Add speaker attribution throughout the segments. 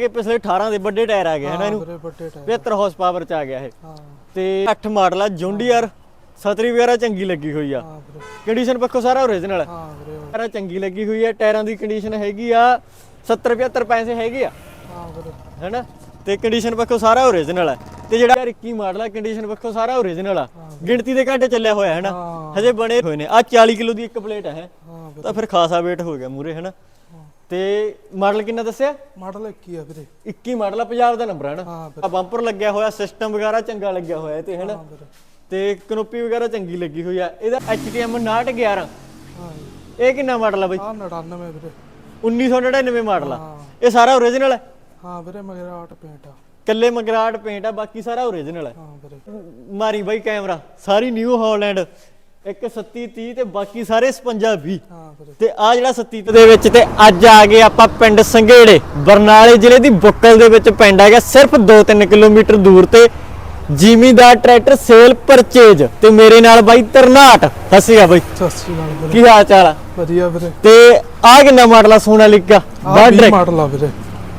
Speaker 1: ਕਿ ਪਿਛਲੇ 18 ਦੇ ਵੱਡੇ ਟਾਇਰ ਆ ਗਏ ਹਨਾ ਇਹਨੂੰ?
Speaker 2: ਵੀਰੇ ਵੱਡੇ ਟਾਇਰ
Speaker 1: 75 ਹਾਰਸ ਪਾਵਰ ਚ ਆ ਗਿਆ ਇਹ।
Speaker 2: ਹਾਂ।
Speaker 1: ਤੇ 8 ਮਾਡਲ ਆ ਜੁੰਡੀਅਰ ਸਤਰੀ ਵਗੈਰਾ ਚੰਗੀ ਲੱਗੀ ਹੋਈ ਆ।
Speaker 2: ਹਾਂ ਵੀਰੇ।
Speaker 1: ਕੰਡੀਸ਼ਨ ਪੱਖੋਂ ਸਾਰਾ ਓਰੀਜਨਲ ਹੈ
Speaker 2: ਹਾਂ ਵੀਰੇ
Speaker 1: ਸਾਰਾ ਚੰਗੀ ਲੱਗੀ ਹੋਈ ਹੈ ਟਾਇਰਾਂ ਦੀ ਕੰਡੀਸ਼ਨ ਹੈਗੀ ਆ 70 75 ਪੈਸੇ ਹੈਗੇ ਆ।
Speaker 2: ਹਾਂ ਵੀਰੇ।
Speaker 1: ਹੈਨਾ ਤੇ ਕੰਡੀਸ਼ਨ ਪੱਖੋਂ ਸਾਰਾ ਓਰੀਜਨਲ ਹੈ ਤੇ ਜਿਹੜਾ 21 ਮਾਡਲ ਆ ਕੰਡੀਸ਼ਨ ਪੱਖੋਂ ਸਾਰਾ ਓਰੀਜਨਲ ਆ। ਗਿਣਤੀ ਦੇ ਘੰਟੇ ਚੱਲਿਆ ਹੋਇਆ ਹੈ ਨਾ?
Speaker 2: ਹਾਂ।
Speaker 1: ਹਜੇ ਬਣੇ ਹੋਏ ਨੇ। ਆ 40 ਕਿਲੋ ਦੀ ਇੱਕ ਪਲੇਟ ਹੈ।
Speaker 2: ਹਾਂ ਵੀਰੇ।
Speaker 1: ਤਾਂ ਫਿਰ ਖਾਸਾ weight ਹੋ ਗਿਆ ਮੂਰੇ ਹੈਨਾ ਤੇ ਮਾਡਲ ਕਿੰਨਾ ਦੱਸਿਆ?
Speaker 2: ਮਾਡਲ 21 ਆ ਵੀਰੇ।
Speaker 1: 21 ਮਾਡਲ ਆ ਪੰਜਾਬ ਦਾ ਨੰਬਰ ਹੈ ਨਾ?
Speaker 2: ਹਾਂ ਵੀਰੇ।
Speaker 1: ਆ ਬੰਪਰ ਲੱਗਿਆ ਹੋਇਆ ਸਿਸਟਮ ਵਗੈਰਾ ਚੰਗਾ ਲੱਗਿਆ ਹੋਇਆ ਇਹ ਤੇ ਹੈਨਾ
Speaker 2: ਹਾਂ ਵੀਰੇ।
Speaker 1: ਤੇ ਕਨੋਪੀ ਵਗੈਰਾ ਚੰਗੀ ਲੱਗੀ ਹੋਈ ਆ। ਇਹਦਾ HTM 911
Speaker 2: ਹਾਂ ਜੀ।
Speaker 1: ਇਹ ਕਿੰਨਾ ਮਾਡਲ ਆ ਬਈ?
Speaker 2: ਆਹ 99 ਵੀਰੇ।
Speaker 1: 1999 ਮਾਡਲ ਆ।
Speaker 2: ਹਾਂ।
Speaker 1: ਇਹ ਸਾਰਾ ਓਰੀਜਨਲ ਹੈ
Speaker 2: ਹਾਂ ਵੀਰੇ ਮਗਰ ਆਟ ਪੇਂਟ ਆ।
Speaker 1: ਕੱਲੇ ਮਗਰਾਟ ਪੇਂਟ ਆ ਬਾਕੀ ਸਾਰਾ ਓਰੀਜਨਲ ਹੈ
Speaker 2: ਹਾਂ ਵੀਰੇ।
Speaker 1: ਮਾਰੀ ਬਾਈ ਕੈਮਰਾ ਸਾਰੀ ਨਿਊ ਹਾਲੈਂਡ ਇੱਕ 37 30 ਤੇ ਬਾਕੀ ਸਾਰੇ 56 20
Speaker 2: ਹਾਂ ਵੀਰੇ
Speaker 1: ਤੇ ਆ ਜਿਹੜਾ 37 ਦੇ ਵਿੱਚ ਤੇ ਅੱਜ ਆ ਗਏ ਆਪਾਂ ਪਿੰਡ ਸੰਘੇੜੇ। ਬਰਨਾਲੇ ਜ਼ਿਲ੍ਹੇ ਦੀ ਬੁੱਕਲ ਦੇ ਵਿੱਚ ਪਿੰਡ ਹੈਗਾ ਸਿਰਫ 2-3 ਕਿਲੋਮੀਟਰ ਦੂਰ ਤੇ ਜ਼ਿਮੀਦਾਰ ਟਰੈਕਟਰ ਸੇਲ ਪਰਚੇਜ ਤੇ ਮੇਰੇ ਨਾਲ ਬਾਈ ਤਰਨਾਟ। ਹੱਸਿਆ ਬਾਈ। ਕੀ ਹਾਲ ਚਾਲ ਆ?
Speaker 2: ਵਧੀਆ ਵੀਰੇ।
Speaker 1: ਤੇ ਆ ਕਿੰਨਾ ਮਾਡਲ ਆ ਸੋਨਾਲੀਕਾ
Speaker 2: ਆਹ
Speaker 1: ਬਾਡਰ
Speaker 2: 20 ਮਾਡਲ ਆ ਵੀਰੇ।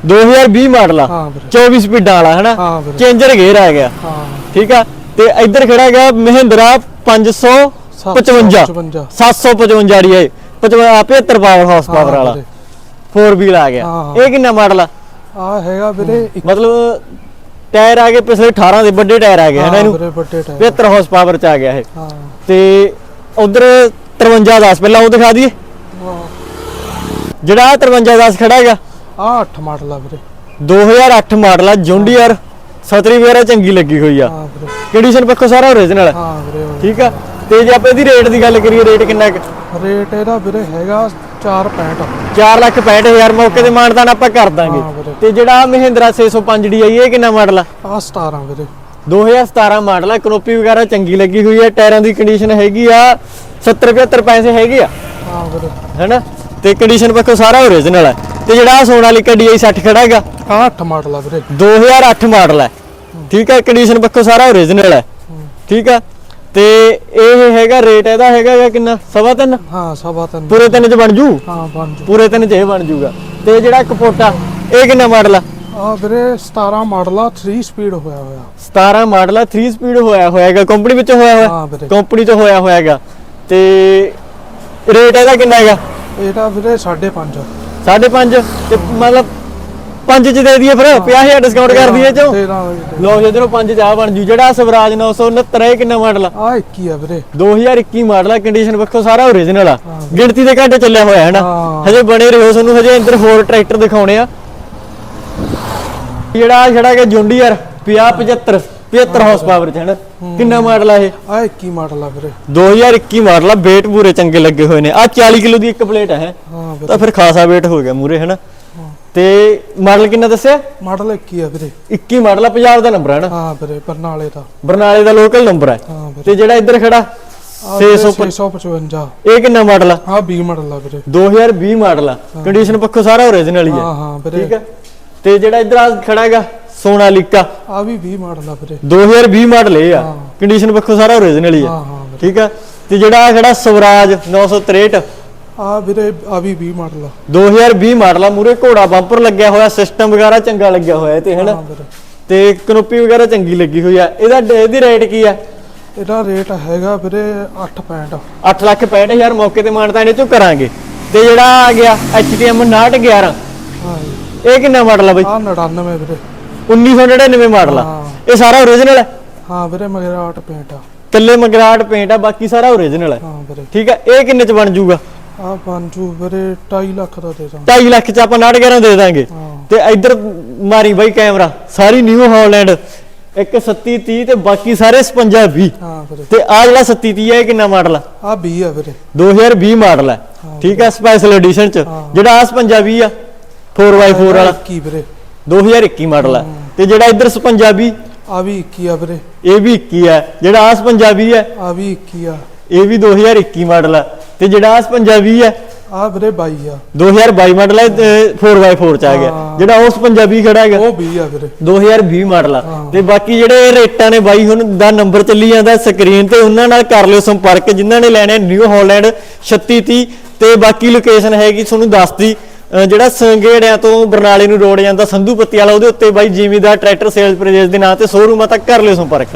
Speaker 1: 2020 ਮਾਡਲ ਆ।
Speaker 2: ਹਾਂ ਵੀਰੇ।
Speaker 1: 24 ਸਪੀਡਾਂ ਵਾਲਾ ਹੈਨਾ? ਚੇਂਜਰ ਗੇਅਰ ਆ ਗਿਆ।
Speaker 2: ਹਾਂ।
Speaker 1: ਠੀਕ ਆ? ਤੇ ਇੱਧਰ ਖੜਾ ਹੈਗਾ ਮਹਿੰਦਰਾ 555
Speaker 2: 55
Speaker 1: 755 ਆੜੀ ਹੈ 75 ਪਾਵਰ ਹਾਰਸ ਪਾਵਰ ਵਾਲਾ। 4 ਵੀਲ ਆ ਗਿਆ।
Speaker 2: ਹਾਂ,
Speaker 1: ਇਹ ਕਿੰਨਾ ਮਾਡਲ ਆ?
Speaker 2: ਆ ਹੈਗਾ ਵੀਰੇ ਇੱਕ
Speaker 1: ਮਤਲਬ ਟਾਇਰ ਆ ਗਏ ਪਿਛਲੇ 18 ਦੇ ਵੱਡੇ ਟਾਇਰ ਆ ਗਏ ਹਨਾ
Speaker 2: ਹਾਂ
Speaker 1: ਇਹਨੂੰ?
Speaker 2: ਵੀਰੇ ਵੱਡੇ ਟਾਇਰ
Speaker 1: 75 ਹਾਰਸ ਪਾਵਰ ਚ ਆ ਗਿਆ ਇਹ।
Speaker 2: ਹਾਂ।
Speaker 1: ਤੇ ਉਧਰ 53 10 ਪਹਿਲਾਂ ਉਹ ਦਿਖਾ ਦਈਏ। ਜਿਹੜਾ 53 10 ਖੜਾ ਹੈਗਾ।
Speaker 2: ਆ 8 ਮਾਡਲ ਆ ਵੀਰੇ।
Speaker 1: 2008 ਮਾਡਲ ਆ ਜੁੰਡੀਅਰ ਸਤਰੀ ਵਗੈਰਾ ਚੰਗੀ ਲੱਗੀ ਹੋਈ ਆ।
Speaker 2: ਵੀਰੇ।
Speaker 1: ਕੰਡੀਸ਼ਨ ਪੱਖੋਂ ਸਾਰਾ ਓਰੀਜਨਲ ਹਾਂ
Speaker 2: ਵੀਰੇ
Speaker 1: ਠੀਕ ਆ? ਤੇ ਜੇ ਆਪਾਂ ਇਹਦੀ ਰੇਟ ਦੀ ਗੱਲ ਕਰੀਏ ਰੇਟ ਕਿੰਨਾ ਕੁ?
Speaker 2: ਰੇਟ ਇਹਦਾ ਵੀਰੇ ਹੈਗਾ 465
Speaker 1: 4 ਲੱਖ 65000 ਮੌਕੇ ਤੇ ਮਾਨਦਾਨ ਆਪਾਂ ਕਰ ਦਾਂਗੇ। ਤੇ ਜਿਹੜਾ ਮਹਿੰਦਰਾ 605 DI ਇਹ ਕਿੰਨਾ ਮਾਡਲ ਆ?
Speaker 2: ਆ 17 ਵੀਰੇ।
Speaker 1: 2017 ਮਾਡਲ ਆ ਕਨੋਪੀ ਵਗੈਰਾ ਚੰਗੀ ਲੱਗੀ ਹੋਈ ਹੈ ਟਾਇਰਾਂ ਦੀ ਕੰਡੀਸ਼ਨ ਹੈਗੀ ਆ 70 75 ਪੈਸੇ ਹੈਗੇ ਆ।
Speaker 2: ਹਾਂ ਵੀਰੇ।
Speaker 1: ਹੈਨਾ? ਤੇ ਕੰਡੀਸ਼ਨ ਪੱਖੋਂ ਸਾਰਾ ਓਰੀਜਨਲ ਹੈ ਤੇ ਜਿਹੜਾ ਸੋਨਾਲੀਕਾ DI 60 ਖੜਾ ਹੈਗਾ।
Speaker 2: ਆ 8 ਮਾਡਲ ਆ ਵੀਰੇ।
Speaker 1: 2008 ਮਾਡਲ ਹੈ। ਠੀਕ ਹੈ ਕੰਡੀਸ਼ਨ ਪੱਖੋਂ ਸਾਰਾ ਓਰੀਜਨਲ ਹੈ। ਠੀਕ ਆ? ਤੇ ਇਹ ਹੈਗਾ ਰੇਟ ਇਹਦਾ ਹੈਗਾ ਕਿੰਨਾ? ਸਵਾ ਤਿੰਨ?
Speaker 2: ਹਾਂ ਸਵਾ ਤਿੰਨ।
Speaker 1: ਪੂਰੇ ਤਿੰਨ ਚ ਬਣ ਜੂ?
Speaker 2: ਹਾਂ ਬਣ ਜੂ।
Speaker 1: ਪੂਰੇ ਤਿੰਨ ਚ ਇਹ ਬਣ ਜੂਗਾ। ਤੇ ਜਿਹੜਾ ਕਪੋਟਾ ਇਹ ਕਿੰਨਾ ਮਾਡਲ ਆ?
Speaker 2: ਆ ਵੀਰੇ 17 ਮਾਡਲ ਆ 3 ਸਪੀਡ ਹੋਇਆ ਹੋਇਆ।
Speaker 1: 17 ਮਾਡਲ ਆ 3 ਸਪੀਡ ਹੋਇਆ ਹੋਇਆਗਾ। ਕੰਪਨੀ ਵਿੱਚ ਹੋਇਆ ਹੋਇਆ? ਕੰਪਨੀ ਚ ਹੋਇਆ ਹੋਇਆਗਾ। ਤੇ ਰੇਟ ਇਹਦਾ ਕਿੰਨਾ ਹੈਗਾ?
Speaker 2: ਇਹਦਾ ਵੀਰੇ 5.5
Speaker 1: 5.5 ਤੇ ਮਤਲਬ 5 ਚ ਦੇ ਦਈਏ ਫਿਰ 50000 ਡਿਸਕਾਊਂਟ ਕਰ ਦਈਏ ਚੋਂ।
Speaker 2: 13
Speaker 1: ਲੋ ਜਿੱਧਰੋਂ 5 ਚ ਆ ਬਣ ਜੂ ਜਿਹੜਾ ਸਵਰਾਜ 969 ਇਹ ਕਿੰਨਾ ਮਾਡਲ ਆ?
Speaker 2: ਆ 21 ਆ ਵੀਰੇ।
Speaker 1: 2021 ਮਾਡਲ ਆ ਕੰਡੀਸ਼ਨ ਵੇਖੋ ਸਾਰਾ ਓਰੀਜਨਲ ਆ। ਗਿਣਤੀ ਦੇ ਘੰਟੇ ਚੱਲਿਆ ਹੋਇਆ ਹੈ। ਨਾ। ਹਜੇ ਬਣੇ ਰਹੋ ਤੁਹਾਨੂੰ ਹਜੇ ਅੰਦਰ ਹੋਰ ਟਰੈਕਟਰ ਦਿਖਾਉਣੇ ਆ। ਜਿਹੜਾ ਜਿਹੜਾ ਕਿ ਜੁੰਡੀਅਰ 50 75 75 ਹਾਰਸ ਪਾਵਰ ਚ ਹੈ। ਨਾ ਕਿੰਨਾ ਮਾਡਲ ਆ ਇਹ?
Speaker 2: ਆ 21 ਮਾਡਲ ਆ ਵੀਰੇ।
Speaker 1: 2021 ਮਾਡਲ ਆ weight ਪੂਰੇ ਚੰਗੇ ਲੱਗੇ ਹੋਏ ਨੇ। ਆ 40 ਕਿਲੋ ਦੀ ਇੱਕ ਪਲੇਟ ਹੈ? ਤਾਂ ਫਿਰ ਖਾਸਾ weight ਹੋ ਗਿਆ ਮੂਰੇ ਹੈ ਨਾ ਤੇ ਮਾਡਲ ਕਿੰਨਾ ਦੱਸਿਆ?
Speaker 2: ਮਾਡਲ 21 ਆ ਵੀਰੇ।
Speaker 1: 21 ਮਾਡਲ ਆ ਪੰਜਾਬ ਦਾ ਨੰਬਰ ਹੈ ਨਾ?
Speaker 2: ਹਾਂ ਵੀਰੇ ਬਰਨਾਲੇ ਦਾ।
Speaker 1: ਬਰਨਾਲੇ ਦਾ ਲੋਕਲ ਨੰਬਰ ਹੈ
Speaker 2: ਹਾਂ
Speaker 1: ਤੇ ਜਿਹੜਾ ਇੱਧਰ ਖੜਾ
Speaker 2: ਆਹ ਵੀਰੇ
Speaker 1: 600
Speaker 2: 655
Speaker 1: ਇਹ ਕਿੰਨਾ ਮਾਡਲ ਆ?
Speaker 2: ਆ 20 ਮਾਡਲ ਆ ਵੀਰੇ।
Speaker 1: 2020 ਮਾਡਲ ਆ। ਕੰਡੀਸ਼ਨ ਪੱਖੋਂ ਸਾਰਾ ਓਰੀਜਨਲ ਹੀ ਹੈ
Speaker 2: ਹਾਂ ਹਾਂ ਵੀਰੇ।
Speaker 1: ਠੀਕ ਹੈ ਤੇ ਜਿਹੜਾ ਇੱਧਰ ਆ ਖੜਾ ਹੈਗਾ ਸੋਨਾਲੀਕਾ।
Speaker 2: ਆ ਵੀ 20 ਮਾਡਲ ਆ ਵੀਰੇ।
Speaker 1: 2020 ਮਾਡਲ ਇਹ ਆ।
Speaker 2: ਹਾਂ।
Speaker 1: ਕੰਡੀਸ਼ਨ ਪੱਖੋਂ ਸਾਰਾ ਓਰੀਜਨਲ ਹੀ ਹੈ
Speaker 2: ਹਾਂ ਹਾਂ
Speaker 1: ਠੀਕ ਹੈ ਤੇ ਜਿਹੜਾ ਆ ਖੜਾ ਸਵਰਾਜ 963
Speaker 2: ਆ ਵੀਰੇ ਆ ਵੀ 20 ਮਾਡਲ ਆ।
Speaker 1: 2020 ਮਾਡਲ ਆ ਮੂਰੇ ਘੋੜਾ ਬੰਪਰ ਲੱਗਿਆ ਹੋਇਆ ਸਿਸਟਮ ਵਗੈਰਾ ਚੰਗਾ ਲੱਗਿਆ ਹੋਇਆ ਤੇ ਹੈ ਨਾ
Speaker 2: ਹਾਂ ਵੀਰੇ।
Speaker 1: ਤੇ ਕਨੋਪੀ ਵਗੈਰਾ ਚੰਗੀ ਲੱਗੀ ਹੋਈ ਆ। ਇਹਦਾ ਇਹਦੀ ਰੇਟ ਕੀ ਆ?
Speaker 2: ਇਹਦਾ ਰੇਟ ਹੈਗਾ ਵੀਰੇ 8.65
Speaker 1: 8 ਲੱਖ 65000 ਮੌਕੇ ਤੇ ਮਾਨਤਾ ਇਹਨੇ ਚੋਂ ਕਰਾਂਗੇ। ਤੇ ਜਿਹੜਾ ਆ ਗਿਆ HTM 911
Speaker 2: ਹਾਂ।
Speaker 1: ਇਹ ਕਿੰਨਾ ਮਾਡਲ ਆ ਬਈ?
Speaker 2: ਆ 99 ਵੀਰੇ।
Speaker 1: 1999 ਮਾਡਲ ਆ। ਇਹ ਸਾਰਾ ਓਰੀਜਨਲ ਹੈ
Speaker 2: ਹਾਂ ਵੀਰੇ ਮਗਰ ਆਟ ਪੇਂਟ ਆ
Speaker 1: ਕੱਲੇ ਮਗਰਾਟ ਪੇਂਟ ਆ ਬਾਕੀ ਸਾਰਾ ਓਰੀਜਨਲ ਹੈ
Speaker 2: ਹਾਂ ਵੀਰੇ।
Speaker 1: ਠੀਕ ਹੈ ਇਹ ਕਿੰਨੇ ਚ ਬਣ ਜੂਗਾ?
Speaker 2: ਆ ਬਾਂਜੂ ਵੀਰੇ 2.5 ਲੱਖ ਦਾ ਦੇ ਦਾਂ
Speaker 1: 2.5 ਲੱਖ ਚ ਆਪਾਂ 911 ਦੇ ਦਾਂਗੇ। ਤੇ ਇੱਧਰ ਮਾਰੀ ਬਾਈ ਕੈਮਰਾ ਸਾਰੀ ਨਿਊ ਹਾਲੈਂਡ। ਇੱਕ 37 30 ਤੇ ਬਾਕੀ ਸਾਰੇ 55 20
Speaker 2: ਹਾਂ ਵੀਰੇ।
Speaker 1: ਤੇ ਆ ਜਿਹੜਾ 37 30 ਹੈ ਇਹ ਕਿੰਨਾ ਮਾਡਲ ਆ?
Speaker 2: ਆ 20 ਆ ਵੀਰੇ।
Speaker 1: 2020 ਮਾਡਲ ਹੈ ਠੀਕ ਹੈ ਸਪੈਸ਼ਲ ਐਡੀਸ਼ਨ ਚ। ਜਿਹੜਾ ਆ 55 20 ਆ 4x4 ਵਾਲਾ।
Speaker 2: 21 ਵੀਰੇ।
Speaker 1: 2021 ਮਾਡਲ ਹੈ। ਤੇ ਜਿਹੜਾ ਇੱਧਰ 55 20
Speaker 2: ਆ ਵੀ 21 ਆ ਵੀਰੇ।
Speaker 1: ਇਹ ਵੀ 21 ਹੈ ਜਿਹੜਾ ਆ 55 20 ਹੈ
Speaker 2: ਆ ਵੀ 21 ਆ।
Speaker 1: ਇਹ ਵੀ 2021 ਮਾਡਲ ਹੈ ਤੇ ਜਿਹੜਾ ਆ 55 20 ਹੈ
Speaker 2: ਆ ਵੀਰੇ 22 ਆ।
Speaker 1: 2022 ਮਾਡਲ ਹੈ ਤੇ 4x4 ਚ ਆ ਗਿਆ।
Speaker 2: ਹਾਂ।
Speaker 1: ਜਿਹੜਾ ਉਸ ਪੰਜਾਬੀ ਖੜਾ ਹੈਗਾ।
Speaker 2: ਉਹ 20 ਆ ਵੀਰੇ।
Speaker 1: 2020 ਮਾਡਲ ਆ।
Speaker 2: ਹਾਂ।
Speaker 1: ਤੇ ਬਾਕੀ ਜਿਹੜੇ ਰੇਟਾਂ ਨੇ ਬਾਈ ਹੁਣ ਦਾ ਨੰਬਰ ਚੱਲੀ ਜਾਂਦਾ ਸਕਰੀਨ ਤੇ ਉਹਨਾਂ ਨਾਲ ਕਰ ਲਿਓ ਸੰਪਰਕ। ਜਿਨ੍ਹਾਂ ਨੇ ਲੈਣੇ ਨਿਊ ਹਾਲੈਂਡ 3630 ਤੇ ਬਾਕੀ ਲੋਕੇਸ਼ਨ ਹੈਗੀ ਤੁਹਾਨੂੰ ਦੱਸਦੀ ਜਿਹੜਾ ਸੰਗੇੜਿਆਂ ਤੋਂ ਬਰਨਾਲੇ ਨੂੰ ਰੋਡ ਜਾਂਦਾ ਸੰਧੂ ਪੱਤੀ ਵਾਲਾ ਉਹਦੇ ਉੱਤੇ ਬਾਈ ਜ਼ਿਮੀਦਾਰ ਟਰੈਕਟਰ ਸੇਲਸ ਪ੍ਰਜੇਸ ਦੇ ਨਾਂ ਤੇ ਸ਼ੋਰੂਮ ਆ ਤਾਂ ਕਰ ਲਿਓ ਸੰਪਰਕ।